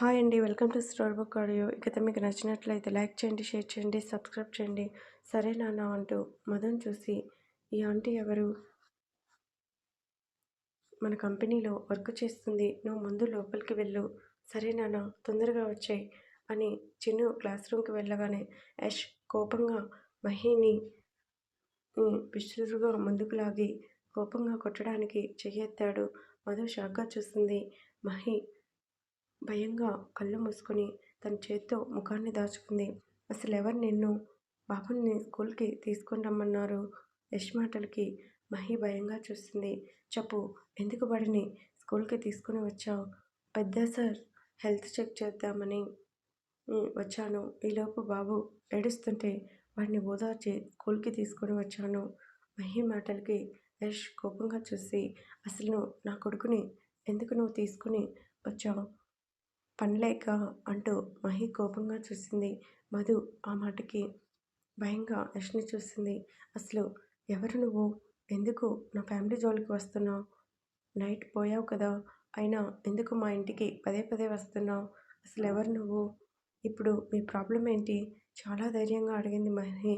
Hi అండి. Welcome to store book audio. ఇక మీకు నచ్చినట్లయితే లైక్ చేయండి షేర్ చేయండి సబ్స్క్రైబ్ చేయండి. సరే నాన్న అంటూ మదన్ చూసి ఈ ఆంటీ ఎవరు? మన కంపెనీలో వర్క్ చేస్తుంది. నువ్వు ముందు లోపలికి వెళ్ళు. సరే నాన్న తొందరగా వచ్చాయి అని చిన్ను క్లాస్ రూమ్కి వెళ్ళగానే యష్ కోపంగా మహిని విసురుగా ముందుకు లాగి కోపంగా కొట్టడానికి చెయ్యెత్తాడు. మధు షాక్గా చూస్తుంది మహి. భయంగా కళ్ళు మూసుకొని తన చేత్తో ముఖాన్ని దాచుకుంది. అసలు ఎవరు నిన్ను? బాబుని స్కూల్కి తీసుకొని రమ్మన్నారు. యష్ మాటలకి మహి భయంగా చూస్తుంది చెప్పు ఎందుకు బడిని స్కూల్కి తీసుకుని వచ్చావు? పెద్ద సార్ హెల్త్ చెక్ చేద్దామని వచ్చాను. ఈలోపు బాబు ఏడుస్తుంటే వాడిని ఓదార్చి స్కూల్కి తీసుకొని వచ్చాను. మహి మాటలకి యష్ కోపంగా చూసి అసలు నా కొడుకుని ఎందుకు నువ్వు తీసుకుని వచ్చావు? పనిలేక అంటూ మహి కోపంగా చూసింది. మధు ఆ మాటకి భయంగా యష్ని చూసింది. అసలు ఎవరు నువ్వు? ఎందుకు నా ఫ్యామిలీ జోలికి వస్తున్నావు? నైట్ పోయావు కదా. అయినా ఎందుకు మా ఇంటికి పదే పదే వస్తున్నావు? అసలు ఎవరు నువ్వు? ఇప్పుడు మీ ప్రాబ్లం ఏంటి? చాలా ధైర్యంగా అడిగింది మహి.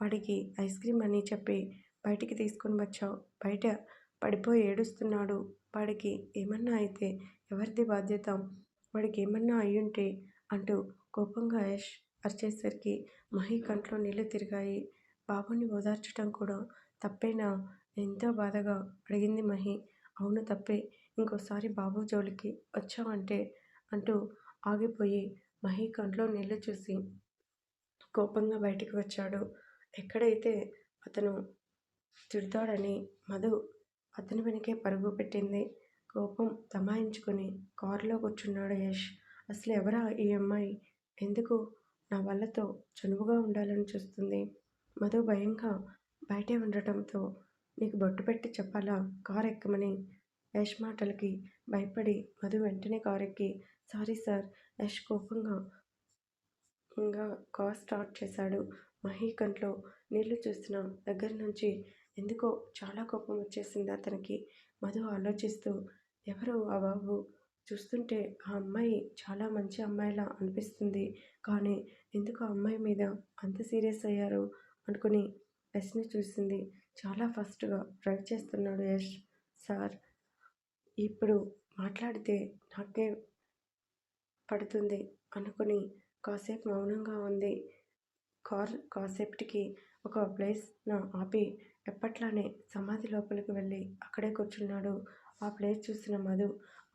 వాడికి ఐస్ క్రీమ్ అని చెప్పి బయటికి తీసుకొని వచ్చావు. బయట పడిపోయి ఏడుస్తున్నాడు. వాడికి ఏమన్నా అయితే ఎవరిది బాధ్యత? వాడికి ఏమన్నా అయ్యుంటే అంటూ కోపంగా యష్ అరిచేసరికి మహి కంట్లో నీళ్ళు తిరిగాయి. బాబుని ఓదార్చడం కూడా తప్పేనా? ఎంతో బాధగా అడిగింది మహి. అవును తప్పే. ఇంకోసారి బాబు జోలికి వచ్చావంటే అంటూ ఆగిపోయి మహి కంట్లో నీళ్ళు చూసి కోపంగా బయటికి వచ్చాడు. ఎక్కడైతే అతను తిడతాడని మధు అతని వెనకే పరుగు పెట్టింది. కోపం తమాయించుకొని కారులో కూర్చున్నాడు యష్. అసలు ఎవరా ఈ అమ్మాయి? ఎందుకు నా వల్లతో చనువుగా ఉండాలని చూస్తుంది? మధు భయంగా బయటే ఉండటంతో నీకు బొట్టు పెట్టి చెప్పాలా? కారు ఎక్కమని? యష్ మాటలకి భయపడి మధు వెంటనే కారు ఎక్కి సారీ సార్. యష్ కోపంగా ఇంకా కార్ స్టార్ట్ చేశాడు. మహి కంట్లో నీళ్ళు చూసిన దగ్గర నుంచి ఎందుకో చాలా కోపం వచ్చేసింది అతనికి మధు ఆలోచిస్తూ ఎవరు ఆ బాబు? చూస్తుంటే ఆ అమ్మాయి చాలా మంచి అమ్మాయిలా అనిపిస్తుంది. కానీ ఎందుకు ఆ అమ్మాయి మీద అంత సీరియస్ అయ్యారు? అనుకుని యష్ని చూసింది. చాలా ఫాస్ట్గా డ్రైవ్ చేస్తున్నాడు యష్. సార్ ఇప్పుడు మాట్లాడితే నాకే పడుతుంది అనుకుని కాసేపు మౌనంగా ఉంది. కార్ కాసేపటికి ఒక ప్లేస్ను ఆపి ఎప్పట్లానే సమాధి లోపలికి వెళ్ళి అక్కడే కూర్చున్నాడు. ఆ ప్లేస్ చూసిన మధు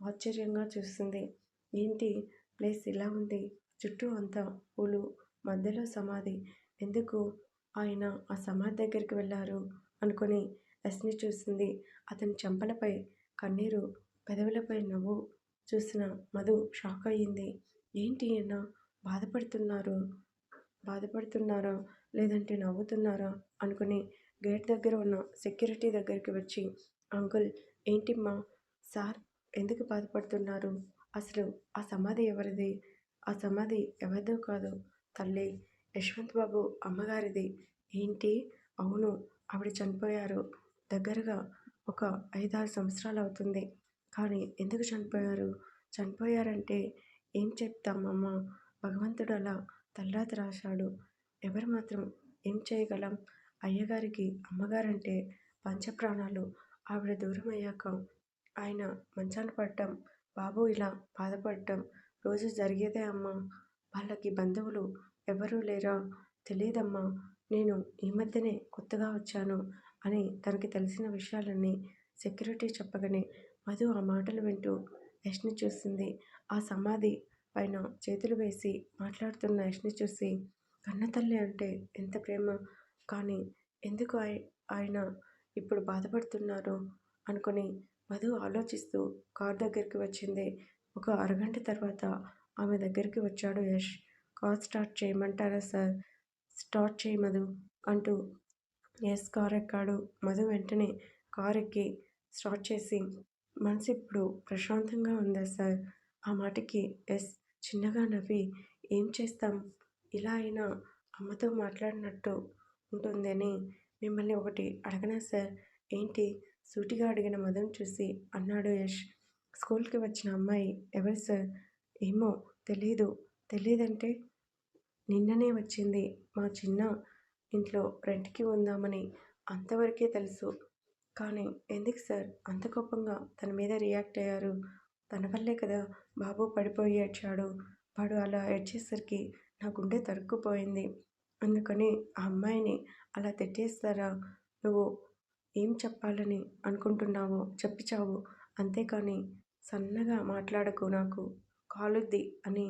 ఆశ్చర్యంగా చూస్తుంది. ఏంటి? ప్లేస్ ఇలా ఉంది. చుట్టూ అంతా పూలు మధ్యలో సమాధి. ఎందుకు ఆయన ఆ సమాధి దగ్గరికి వెళ్ళారు? అనుకుని ఎస్ని చూస్తుంది. అతని చెంపలపై కన్నీరు పెదవులపై నవ్వు చూసిన మధు షాక్ అయ్యింది. ఏంటి అన్న? బాధపడుతున్నారు. బాధపడుతున్నారా? లేదంటే నవ్వుతున్నారా? అనుకుని గేట్ దగ్గర ఉన్న సెక్యూరిటీ దగ్గరికి వచ్చి అంకుల్ ఏంటిమ్మా సార్ ఎందుకు బాధపడుతున్నారు? అసలు ఆ సమాధి ఎవరిది? ఆ సమాధి ఎవరిదో కాదు. తల్లి యశ్వంత్ బాబు అమ్మగారిది. ఏంటి? అవును ఆవిడ చనిపోయారు. దగ్గరగా ఒక ఐదారు సంవత్సరాలు అవుతుంది. కానీ ఎందుకు చనిపోయారు? చనిపోయారంటే ఏం చెప్తామమ్మ భగవంతుడు అలా తల్లాత రాశాడు. ఎవరు మాత్రం ఏం చేయగలం? అయ్యగారికి అమ్మగారంటే పంచప్రాణాలు. ఆవిడ దూరం అయ్యాక ఆయన మంచాన పడటం బాబు ఇలా బాధపడటం రోజు జరిగేదే అమ్మా. వాళ్ళకి బంధువులు ఎవరూ లేరా? తెలియదమ్మా నేను ఈ మధ్యనే కొత్తగా వచ్చాను అని తనకి తెలిసిన విషయాలన్నీ సెక్యూరిటీ చెప్పగానే మధు ఆ మాటలు వింటూ యష్ని చూసింది. ఆ సమాధి పైన చేతులు వేసి మాట్లాడుతున్న యష్ని చూసి కన్నతల్లి అంటే ఎంత ప్రేమ? కానీ ఎందుకు ఆయన ఇప్పుడు బాధపడుతున్నారు అనుకుని మధు ఆలోచిస్తూ కార్ దగ్గరికి వచ్చింది. ఒక అరగంట తర్వాత ఆమె దగ్గరికి వచ్చాడు యష్. కార్ స్టార్ట్ చేయమంటారా సార్? స్టార్ట్ చేయి మధు అంటూ ఎస్ కార్ ఎక్కాడు. మధు వెంటనే కార్ ఎక్కి స్టార్ట్ చేసి మనసు ఇప్పుడు ప్రశాంతంగా ఉందా సార్? ఆ మాటకి ఎస్ చిన్నగా నవ్వి ఏం చేస్తాం? ఇలా అయినా అమ్మతో మాట్లాడినట్టు ఉంటుందని మిమ్మల్ని ఒకటి అడగనా సార్? ఏంటి? సూటిగా అడిగిన మదన్ చూసి అన్నాడు యష్. స్కూల్కి వచ్చిన అమ్మాయి ఎవరు సార్? ఏమో తెలీదు. తెలియదంటే నిన్ననే వచ్చింది మా చిన్న ఇంట్లో రెంట్కి ఉందామని అంతవరకే తెలుసు. కానీ ఎందుకు సార్? అంత కోపంగా తన మీద రియాక్ట్ అయ్యారు. తన వల్లే కదా బాబు పడిపోయి ఏడ్చాడు. వాడు అలా ఏడ్చేసరికి నా గుండె తరుక్కుపోయింది. అందుకని ఆ అమ్మాయిని అలా తిట్టేస్తారా? నువ్వు ఏం చెప్పాలని అనుకుంటున్నావో చెప్పిచావు. అంతేకాని సన్నగా మాట్లాడకు నాకు. కాలుద్ది అని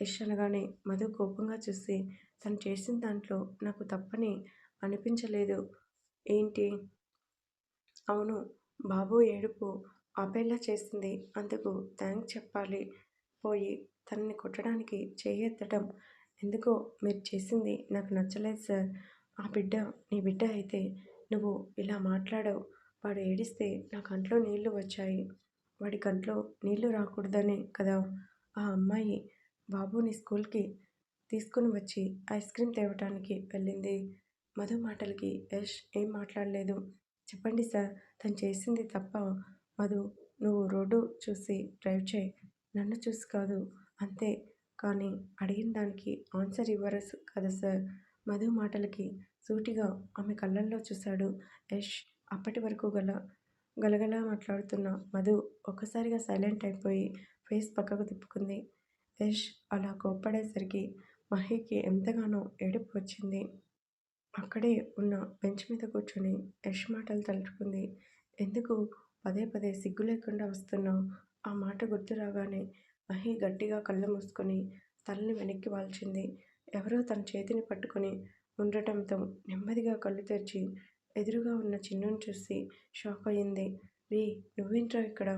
యష్ అనగానే మధు కోపంగా చూసి తను చేసిన దాంట్లో నాకు తప్పని అనిపించలేదు. ఏంటి? అవును బాబు ఏడుపు ఆపేలా చేసింది. అందుకు థ్యాంక్స్ చెప్పాలి. పోయి తనని కొట్టడానికి చేయెత్తడం ఎందుకో మీరు చేసింది నాకు నచ్చలేదు సార్. ఆ బిడ్డ నీ బిడ్డ అయితే నువ్వు ఇలా మాట్లాడవు. వాడు ఏడిస్తే నా కంట్లో నీళ్ళు వచ్చాయి. వాడి కంట్లో నీళ్ళు రాకూడదనే కదా. ఆ అమ్మాయి బాబుని స్కూల్కి తీసుకుని వచ్చి ఐస్ క్రీమ్ తేవటానికి వెళ్ళింది. మధు మాటలకి యష్ ఏం మాట్లాడలేదు. చెప్పండి సార్ తను చేసింది తప్ప మధు నువ్వు రోడ్డు చూసి డ్రైవ్ చేయి. నన్ను చూసి కాదు. అంతే. కానీ అడిగిన దానికి ఆన్సర్ ఇవ్వరు కదా సార్. మధు మాటలకి సూటిగా ఆమె కళ్ళల్లో చూశాడు. యష్ అప్పటి వరకు గల గలగలా మాట్లాడుతున్న మధు ఒక్కసారిగా సైలెంట్ అయిపోయి ఫేస్ పక్కకు తిప్పుకుంది. యష్ అలా కోప్పడేసరికి మహికి ఎంతగానో ఏడుపు వచ్చింది. అక్కడే ఉన్న బెంచ్ మీద కూర్చొని యష్ మాటలు తలుచుకుంది. ఎందుకు పదే పదే సిగ్గు లేకుండా వస్తున్నావు ఆ మాట గుర్తు రాగానే మహి గట్టిగా కళ్ళు మూసుకొని తలని వెనక్కి వాల్చింది. ఎవరో తన చేతిని పట్టుకొని ఉండటంతో నెమ్మదిగా కళ్ళు తెరిచి ఎదురుగా ఉన్న చిన్నుని చూసి షాక్ అయింది. రీ నువ్వేంట్రా ఇక్కడ?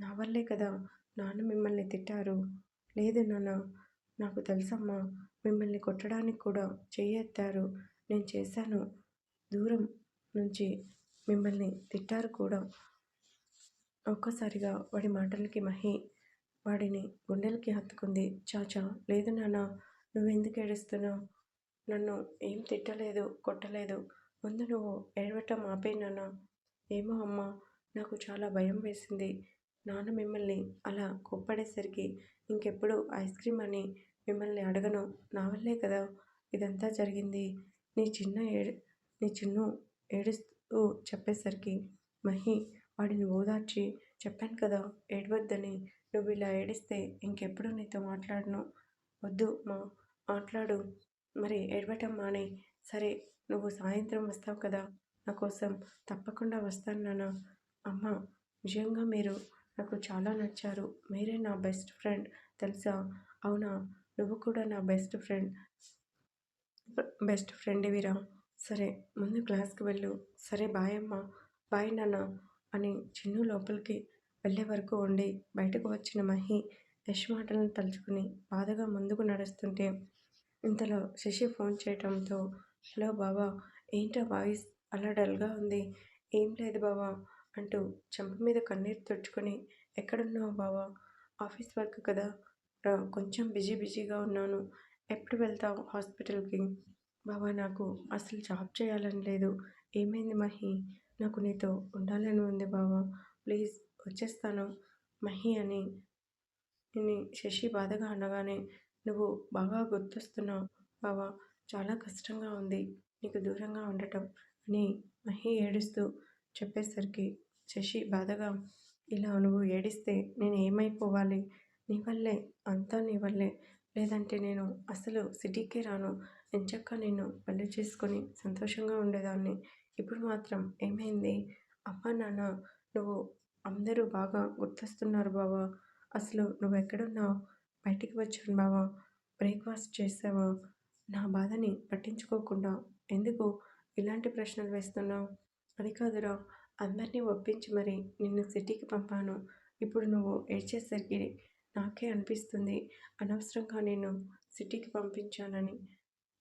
నా వల్లే కదా నాన్న మిమ్మల్ని తిట్టారు. లేదు నాన్న నాకు తెలుసమ్మా మిమ్మల్ని కొట్టడానికి కూడా చేయెత్తారు నేను చేశాను. దూరం నుంచి మిమ్మల్ని తిట్టారు కూడా. ఒక్కసారిగా వాడి మాటలకి మహి వాడిని గుండెలకి హత్తుకుంది. చాచా లేదు నాన్న నువ్వెందుకు ఏడుస్తున్నావు నన్ను ఏం తిట్టలేదు కొట్టలేదు. ముందు నువ్వు ఏడవటం ఆపేనానా ఏమో అమ్మా నాకు చాలా భయం వేసింది. నాన్న మిమ్మల్ని అలా కొప్పడేసరికి ఇంకెప్పుడు ఐస్ క్రీమ్ అని మిమ్మల్ని అడగను. నా వల్లే కదా ఇదంతా జరిగింది. నీ చిన్న ఏడు నీ చిన్ను ఏడుస్తూ చెప్పేసరికి మహి వాడిని ఓదార్చి చెప్పాను కదా ఏడవద్దని. నువ్వు ఇలా ఏడిస్తే ఇంకెప్పుడు నీతో మాట్లాడను? వద్దు మా మాట్లాడు. మరి ఏడవటం మానే సరే నువ్వు సాయంత్రం వస్తావు కదా నా కోసం తప్పకుండా వస్తాను నాన్న. అమ్మ నిజంగా మీరు నాకు చాలా నచ్చారు. మీరే నా బెస్ట్ ఫ్రెండ్ తెలుసా? అవునా? నువ్వు కూడా నా బెస్ట్ ఫ్రెండ్ బెస్ట్ ఫ్రెండ్ వీరా సరే ముందు క్లాస్కి వెళ్ళు. సరే బాయ్ అమ్మ. బాయ్ నాన్న. అని చిన్ను లోపలికి వెళ్ళే వరకు ఉండి బయటకు వచ్చిన మహి యశ్ మాటలను తలుచుకుని బాధగా ముందుకు నడుస్తుంటే ఇంతలో శశి ఫోన్ చేయటంతో హలో బావా ఏంటా వాయిస్ అలా డల్గా ఉంది? ఏం లేదు బావా అంటూ చెంప మీద కన్నీరు తుడుచుకొని ఎక్కడున్నావు బావా? ఆఫీస్ వర్క్ కదా? కొంచెం బిజీ బిజీగా ఉన్నాను. ఎప్పుడు వెళ్తావు హాస్పిటల్కి? బావా నాకు అసలు జాబ్ చేయాలని లేదు. ఏమైంది మహి? నాకు నీతో ఉండాలని ఉంది బావా. ప్లీజ్ వచ్చేస్తాను. మహి అని శశి బాధగా అనగానే నువ్వు బాగా గుర్తొస్తున్నావు బావా. చాలా కష్టంగా ఉంది. నీకు దూరంగా ఉండటం అని మహి ఏడుస్తూ చెప్పేసరికి శశి బాధగా ఇలా నువ్వు ఏడిస్తే నేను ఏమైపోవాలి? నీ వల్లే అంతా నీ వల్లే. లేదంటే నేను అసలు సిటీకే రాను. ఎంచక్క నేను పెళ్ళి చేసుకొని సంతోషంగా ఉండేదాన్ని. ఇప్పుడు మాత్రం ఏమైంది? అమ్మ నాన్న నువ్వు అందరూ బాగా గుర్తొస్తున్నారు బావా. అసలు నువ్వు ఎక్కడున్నావు బయటికి వచ్చాను బావా. బ్రేక్ఫాస్ట్ చేసావా? నా బాధని పట్టించుకోకుండా ఎందుకు ఇలాంటి ప్రశ్నలు వేస్తున్నావు? అది కాదురా. అందరినీ ఒప్పించి మరి నిన్ను సిటీకి పంపాను. ఇప్పుడు నువ్వు ఏడ్చేసరికి నాకే అనిపిస్తుంది అనవసరంగా నేను సిటీకి పంపించానని.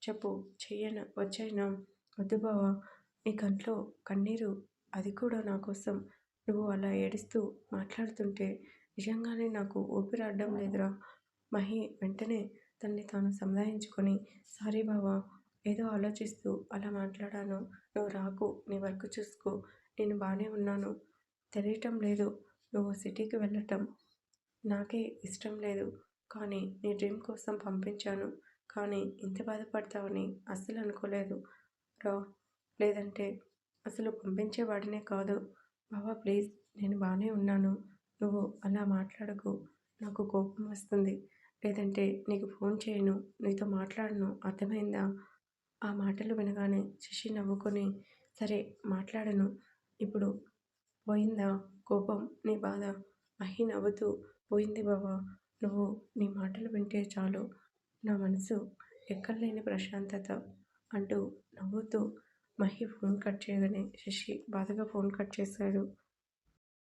చెప్పు చెయ్యన వచ్చాయినా? వద్దు బావా. నీ కంట్లో కన్నీరు అది కూడా నా కోసం. నువ్వు అలా ఏడుస్తూ మాట్లాడుతుంటే నిజంగానే నాకు ఊపిరాడడం లేదురా. మహి వెంటనే తన్ని తాను సంధాయించుకొని సారీ బావా ఏదో ఆలోచిస్తూ అలా మాట్లాడాను. నువ్వు రాకు నీ వర్క్ చూసుకో. నేను బాగానే ఉన్నాను. తెలియటం లేదు. నువ్వు సిటీకి వెళ్ళటం నాకే ఇష్టం లేదు. కానీ నీ డ్రీమ్ కోసం పంపించాను. కానీ ఇంత బాధపడతావని అస్సలు అనుకోలేదు. రా లేదంటే అసలు పంపించేవాడినే కాదు. బావా ప్లీజ్ నేను బాగానే ఉన్నాను. నువ్వు అలా మాట్లాడకు. నాకు కోపం వస్తుంది. లేదంటే నీకు ఫోన్ చేయను. నీతో మాట్లాడను. అర్థమైందా? ఆ మాటలు వినగానే శశి నవ్వుకొని సరే మాట్లాడను. ఇప్పుడు పోయిందా? కోపం నీ బాధ. అహి నవ్వుతూ పోయింది బావా. నువ్వు నీ మాటలు వింటే చాలు. నా మనసు ఎక్కడలేని ప్రశాంతత అంటూ నవ్వుతూ మహి ఫోన్ కట్ చేయగానే శశి బాధగా ఫోన్ కట్ చేశాడు.